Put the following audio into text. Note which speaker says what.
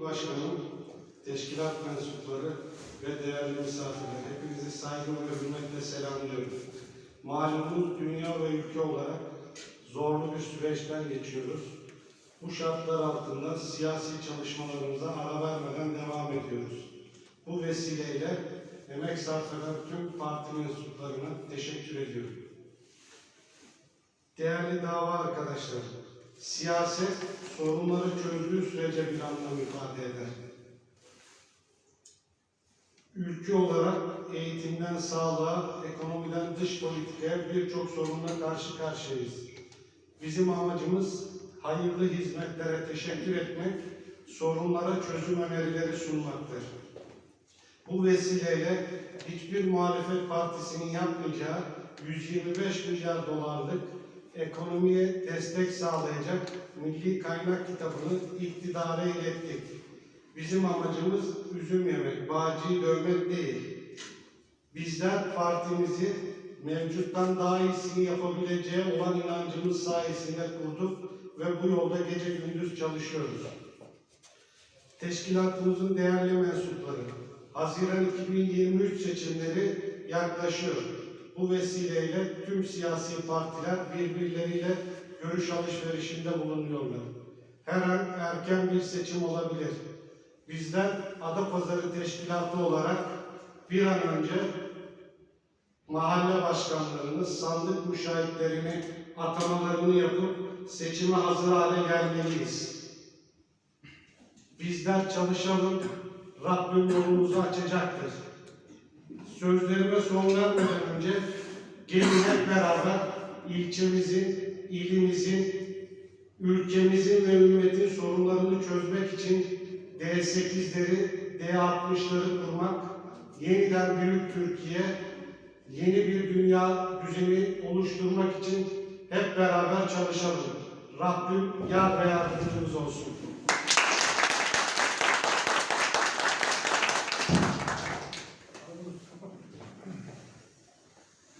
Speaker 1: Başkanım, teşkilat mensupları ve değerli misafirler, hepinizi saygı ve hürmetle selamlıyorum. Malumunuz dünya ve ülke olarak zorlu bir süreçten geçiyoruz. Bu şartlar altında siyasi çalışmalarımıza ara vermeden devam ediyoruz. Bu vesileyle emek sarf eden tüm parti mensuplarına teşekkür ediyorum. Değerli dava arkadaşlar, siyaset sorunları çözdüğü sürece bir anlam ifade eder. Ülke olarak eğitimden sağlığa, ekonomiden dış politikaya birçok sorunla karşı karşıyayız. Bizim amacımız hayırlı hizmetlere teşekkür etmek, sorunlara çözüm önerileri sunmaktır. Bu vesileyle hiçbir muhalefet partisinin yapmayacağı 125 milyar dolarlık ekonomiye destek sağlayacak milli kaynak kitabını iktidara ilettik. Bizim amacımız üzüm yemek, bağcıyı dövmek değil. Bizler partimizi mevcuttan daha iyisini yapabileceği olan inancımız sayesinde kurduk ve bu yolda gece gündüz çalışıyoruz. Teşkilatımızın değerli mensupları, Haziran 2023 seçimleri yaklaşıyor. Bu vesileyle tüm siyasi partiler birbirleriyle görüş alışverişinde bulunuyorlar. Her an erken bir seçim olabilir. Bizler Adapazarı Teşkilatı olarak bir an önce mahalle başkanlarını, sandık müşahitlerini, atamalarını yapıp seçime hazır hale gelmeliyiz. Bizler çalışalım, Rabbim yolumuzu açacaktır. Sözlerime son vermeden önce gelin hep beraber ilçemizin, ilimizin, ülkemizin ve ümmetin sorunlarını çözmek için D8'leri, D60'ları kurmak, yeniden büyük Türkiye, yeni bir dünya düzeni oluşturmak için hep beraber çalışalım. Rabbim yar ve yardımcımız olsun.